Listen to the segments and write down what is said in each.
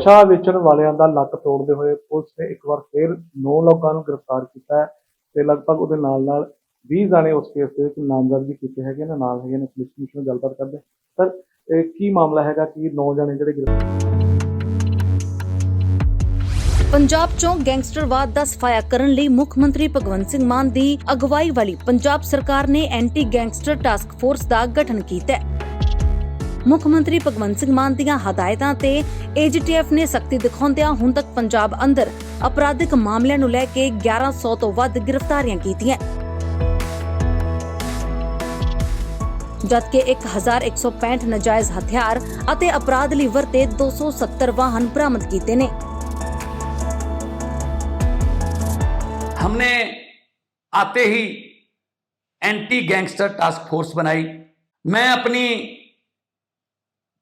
ਨਸ਼ਾ ਵੇਚਣ ਵਾਲਿਆਂ ਦਾ ਲੱਕ ਤੋੜਦੇ ਹੋਏ ਪੁਲਿਸ ਨੇ ਇੱਕ ਵਾਰ ਫਿਰ 9 ਲੋਕਾਂ ਨੂੰ ਗ੍ਰਿਫਤਾਰ ਕੀਤਾ ਹੈ ਤੇ ਲਗਭਗ ਉਹਦੇ ਨਾਲ ਨਾਲ 20 ਜਾਣੇ ਉਸ ਕੇਸ ਦੇ ਵਿੱਚ ਨਾਮਜ਼ਦ ਵੀ ਕੀਤੇ ਹੈਗੇ ਨੇ, ਨਾਲ ਹੈਗੇ ਨੇ ਪੁਲਿਸ ਕਮਿਸ਼ਨਰ ਗੱਲਬਾਤ ਕਰਦੇ ਸਰ ਕੀ ਮਾਮਲਾ ਹੈਗਾ ਕਿ 9 ਜਾਣੇ ਜਿਹੜੇ ਗ੍ਰਿਫਤਾਰ ਪੰਜਾਬ 'ਚੋਂ ਗੈਂਗਸਟਰਵਾਦ ਦਾ ਸਫਾਇਆ ਕਰਨ ਲਈ ਮੁੱਖ ਮੰਤਰੀ ਭਗਵੰਤ ਸਿੰਘ ਮਾਨ ਦੀ ਅਗਵਾਈ ਵਾਲੀ ਪੰਜਾਬ ਸਰਕਾਰ ਨੇ ਐਂਟੀ ਗੈਂਗਸਟਰ ਟਾਸਕ ਫੋਰਸ ਦਾ ਗਠਨ ਕੀਤਾ ਹੈ। ਮੁੱਖ ਮੰਤਰੀ ਭਗਵੰਤ ਸਿੰਘ ਮਾਨ ਦੀਆਂ ਹਦਾਇਤਾਂ ਤੇ ਏਜੀਟੀਐਫ ਨੇ ਸਖਤੀ ਦਿਖਾਉਂਦਿਆਂ ਹੁਣ ਤੱਕ ਪੰਜਾਬ ਅੰਦਰ ਅਪਰਾਧਿਕ ਮਾਮਲਿਆਂ ਨੂੰ ਲੈ ਕੇ 1100 ਤੋਂ ਵੱਧ ਗ੍ਰਿਫਤਾਰੀਆਂ ਕੀਤੀਆਂ ਜਦਕਿ 1165 ਨਜਾਇਜ਼ ਹਥਿਆਰ ਅਤੇ ਅਪਰਾਧ ਲਈ ਵਰਤੇ 270 ਵਾਹਨ ਬਰਾਮਦ ਕੀਤੇ ਨੇ हमने आते ही एंटी गैंगस्टर टास्क फोर्स बनाई मैं अपनी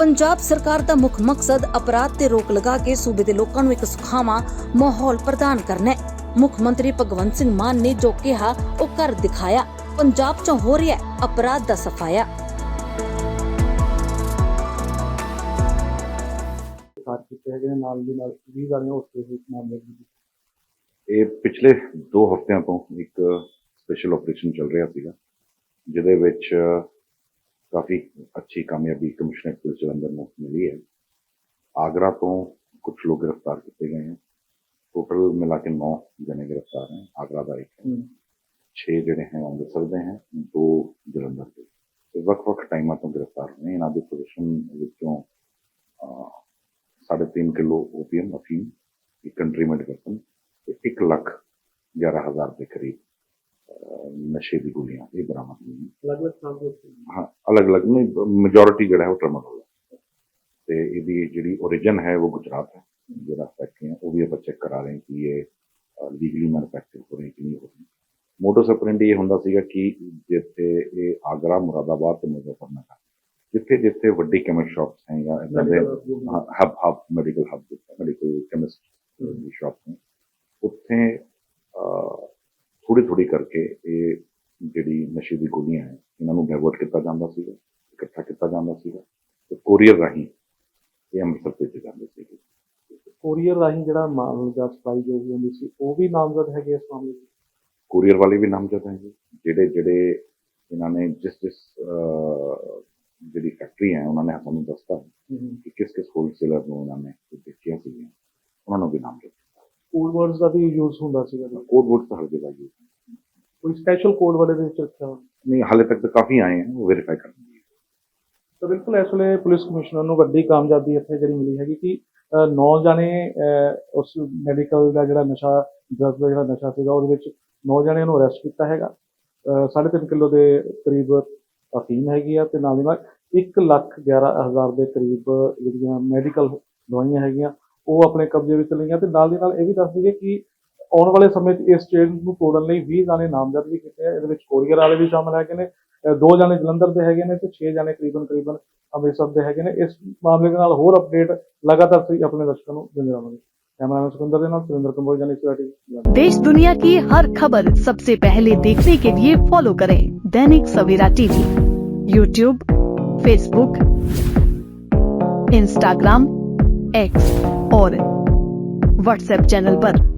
ਪੰਜਾਬ ਸਰਕਾਰ ਦਾ ਮੁੱਖ ਮਕਸਦ ਅਪਰਾਧ ਤੇ ਰੋਕ ਲਗਾ ਕੇ ਸੂਬੇ ਦੇ ਲੋਕਾਂ ਨੂੰ ਇੱਕ ਸੁਖਾਵਾਂ ਮਾਹੌਲ ਪ੍ਰਦਾਨ ਕਰਨਾ ਹੈ। ਮੁੱਖ ਮੰਤਰੀ ਭਗਵੰਤ ਸਿੰਘ ਮਾਨ ਨੇ ਜੋ ਕਿਹਾ ਉਹ ਕਰ ਦਿਖਾਇਆ। ਪੰਜਾਬ 'ਚ ਹੋ ਰਿਹਾ ਹੈ ਅਪਰਾਧ ਦਾ ਸਫਾਇਆ। ਗ੍ਰਿਫਤਾਰ ਕੀਤੇ ਹੈਗੇ ਨੇ ਨਾਲ ਦੀ ਨਾਲ 20 ਜਾਣੇ ਉਸ ਕੇਸ ਵਿੱਚ ਨਾਮਜ਼ਦ ਵੀ ਕੀਤੇ। ਇਹ ਪਿਛਲੇ 2 ਹਫ਼ਤਿਆਂ ਤੋਂ ਇੱਕ ਸਪੈਸ਼ਲ ਆਪਰੇਸ਼ਨ ਚੱਲ ਰਿਹਾ ਸੀਗਾ ਜਿਹਦੇ ਵਿੱਚ ਕਾਫੀ ਅੱਛੀ ਕਾਮਯਾਬੀ ਕਮਿਸ਼ਨਰ ਪੁਲਿਸ ਜਲੰਧਰ ਨੂੰ ਮਿਲੀ ਹੈ ਆਗਰਾ ਤੋਂ ਕੁਝ ਲੋਕ ਗ੍ਰਿਫਤਾਰ ਕੀਤੇ ਗਏ ਹਨ ਟੋਟਲ ਮਿਲਾ ਕੇ 9 ਜਣੇ ਗ੍ਰਿਫਤਾਰ ਹਨ ਆਗਰਾ ਦਾ ਇੱਕ ਹੈ ਹਮ, 6 ਜਿਹੜੇ ਹਨ ਅੰਮ੍ਰਿਤਸਰ ਦੇ ਹਨ ਦੋ ਜਲੰਧਰ ਦੇ ਤੇ ਵੱਖ-ਵੱਖ ਟਾਈਮਾਂ ਤੋਂ ਗ੍ਰਿਫਤਾਰ ਹੋਏ ਇਹਨਾਂ ਦੀ ਪੋਜੀਸ਼ਨ ਵਿੱਚੋਂ ਅਹ, ਸਾਢੇ ਤਿੰਨ ਕਿਲੋ ਓਪੀਅਮ ਅਫੀਮ ਇੱਕ ਕੰਟਰੀਮੈਂਟ ਕਰਤਨ ਤੇ 1 ਲੱਖ 11 ਹਜ਼ਾਰ ਦੇ ਕਰੀਬ ਅਹ, ਨਸ਼ੇ ਦੀ ਗੋਲੀਆਂ ਇਹ ਬਰਾਮਦ ਹੋਈਆਂ। ਅਲੱਗ-ਅਲੱਗ ਉੱਤੇ ਹਾਂ ਅਲੱਗ-ਅਲੱਗ ਨਹੀਂ ਮੈਜੋਰਿਟੀ ਜਿਹੜਾ ਹੈ ਉਹ ਟਰਮਡੋਲ ਹੈ। ਤੇ ਇਹਦੀ ਜਿਹੜੀ origin ਹੈ ਉਹ ਗੁਜਰਾਤ ਹੈ। ਜਿਹੜਾ ਫੈਕਟਰੀ ਹੈ ਉਹ ਵੀ ਆਪਾਂ ਚੈੱਕ ਕਰਾ ਰਹੇ ਹਾਂ ਕਿ ਇਹ ਲੀਗਲੀ ਮੈਨੂਫੈਕਚਰ ਹੋ ਰਹੇ ਕਿ ਨਹੀਂ ਹੋ ਰਹੇ। ਮੋਟਰਸ ਅਪਰੈਂਡੀ ਇਹ ਹੁੰਦਾ ਸੀਗਾ ਕਿ ਜਿੱਥੇ ਇਹ ਆਗਰਾ ਮੁਰਾਦਾਬਾਦ ਤੇ ਮੁਜ਼ੱਫਰਨਗਰ ਜਿੱਥੇ ਜਿੱਥੇ ਵੱਡੀ ਕੈਮਿਸਟ ਸ਼ਾਪਸ ਹੈ ਜਾਂ ਇਦਾਂ ਦੇ Medical hub hub medical hub medical chemist ਦੀ ਸ਼ਾਪ ਹੈ ਉੱਥੇ ਥੋੜੀ ਥੋੜੀ ਕਰਕੇ ਇਹ ਜਿਹੜੀ ਨਸ਼ੇ ਦੀ ਗੋਲੀਆਂ ਹੈ ਇਹਨਾਂ ਨੂੰ ਡਾਇਵਰਟ ਕੀਤਾ ਜਾਂਦਾ ਸੀਗਾ ਇਕੱਠਾ ਕੀਤਾ ਜਾਂਦਾ ਸੀਗਾ ਤੇ ਕੋਰੀਅਰ ਰਾਹੀਂ ਇਹ ਅੰਮ੍ਰਿਤਸਰ ਭੇਜੇ ਜਾਂਦੇ ਸੀਗੇ ਕੋਰੀਅਰ ਰਾਹੀਂ ਜਿਹੜਾ ਮਾਲ ਜਾਂ ਸਪਲਾਈ ਜੋ ਵੀ ਹੁੰਦੀ ਸੀ ਉਹ ਵੀ ਨਾਮਜ਼ਦ ਹੈਗੇ ਇਸ ਮਾਮਲੇ ਵਿੱਚ ਕੋਰੀਅਰ ਵਾਲੇ ਵੀ ਨਾਮਜ਼ਦ ਹੈ ਜੀ ਜਿਹੜੇ ਜਿਹੜੇ ਇਹਨਾਂ ਨੇ ਜਿਸ ਜਿਸ ਜਿਹੜੀ ਫੈਕਟਰੀ ਹੈ ਉਹਨਾਂ ਨੇ ਸਾਨੂੰ ਦੱਸਤਾ ਹੈ ਕਿ ਕਿਸ ਕਿਸ ਹੋਲਸੇਲਰ ਨੂੰ ਉਹਨਾਂ ਨੇ ਵੇਚੀਆਂ ਸੀਗੀਆਂ ਉਹਨਾਂ ਨੂੰ ਵੀ ਨਾਮਜ਼ਦ ਕੀਤਾ ਕੋਡ ਵਰਡਸ ਦਾ ਵੀ ਯੂਜ਼ ਹੁੰਦਾ ਸੀਗਾ। ਕੋਡ ਵਰਡ ਤਾਂ ਹਰ ਜਗ੍ਹਾ ਯੂਜ਼ ਕੋਈ ਸਪੈਸ਼ਲ ਕੋਡ ਵਾਲੇ ਦੇ ਵਿੱਚ ਰੱਖਿਆ ਨਹੀਂ ਹਾਲੇ ਤੱਕ ਤਾਂ ਕਾਫੀ ਆਏ ਹਨ ਉਹ ਵੈਰੀਫਾਈ ਕਰਨਗੇ ਤਾਂ ਬਿਲਕੁਲ ਇਸ ਵੇਲੇ ਪੁਲਿਸ ਕਮਿਸ਼ਨਰ ਨੂੰ ਵੱਡੀ ਕਾਮਯਾਬੀ ਇੱਥੇ ਜਿਹੜੀ ਮਿਲੀ ਹੈਗੀ ਕਿ ਨੌ ਜਾਣੇ ਉਸ ਮੈਡੀਕਲ ਦਾ ਜਿਹੜਾ ਨਸ਼ਾ ਡਰਗ ਦਾ ਜਿਹੜਾ ਨਸ਼ਾ ਸੀਗਾ ਉਹਦੇ ਵਿੱਚ ਨੌ ਜਣਿਆਂ ਨੂੰ ਅਰੈਸਟ ਕੀਤਾ ਹੈਗਾ। 3.5 ਕਿਲੋ ਦੇ ਕਰੀਬ ਅਫੀਮ ਹੈਗੀ ਆ ਤੇ ਨਾਲ ਦੀ ਨਾਲ 1 ਲੱਖ 11 ਹਜ਼ਾਰ ਦੇ ਕਰੀਬ ਜਿਹੜੀਆਂ ਮੈਡੀਕਲ ਦਵਾਈਆਂ ਹੈਗੀਆਂ ਉਹ ਆਪਣੇ ਕਬਜ਼ੇ ਵਿੱਚ ਲਈਆਂ ਤੇ ਨਾਲ ਦੀ ਨਾਲ ਇਹ ਵੀ ਦੱਸ ਦਈਏ ਕਿ ਆਉਣ ਵਾਲੇ ਸਮੇਂ 'ਚ ਇਸ ਚੇਨ ਨੂੰ ਤੋੜਨ ਲਈ 20 ਜਾਣੇ ਨਾਮਜ਼ਦ ਵੀ ਕੀਤੇ ਆ ਇਹਦੇ ਵਿੱਚ ਕੋਰੀਅਰ ਵਾਲੇ ਵੀ ਸ਼ਾਮਲ ਹੈਗੇ ਨੇ ਅਹ ਦੋ ਜਾਣੇ ਜਲੰਧਰ ਦੇ ਹੈਗੇ ਨੇ ਤੇ 6 ਜਾਣੇ ਕਰੀਬਨ ਕਰੀਬਨ ਅੰਮ੍ਰਿਤਸਰ ਦੇ ਹੈਗੇ ਨੇ ਇਸ ਮਾਮਲੇ ਦੇ ਨਾਲ ਹੋਰ ਅਪਡੇਟ ਲਗਾਤਾਰ ਅਸੀਂ ਆਪਣੇ ਦਰਸ਼ਕਾਂ ਨੂੰ ਦਿੰਦੇ ਰਹਾਂਗੇ ਕੈਮਰਾਮੈਨ ਸੁਖਿੰਦਰ ਦੇ ਨਾਲ ਸੁਰਿੰਦਰ ਕੰਬੋਜ ਜਾਨੀ ਸਿਟੀ देश दुनिया की हर खबर सबसे पहले देखने के लिए फॉलो करें Dainik Savera TV YouTube Facebook Instagram X और व्हाट्सएप चैनल पर।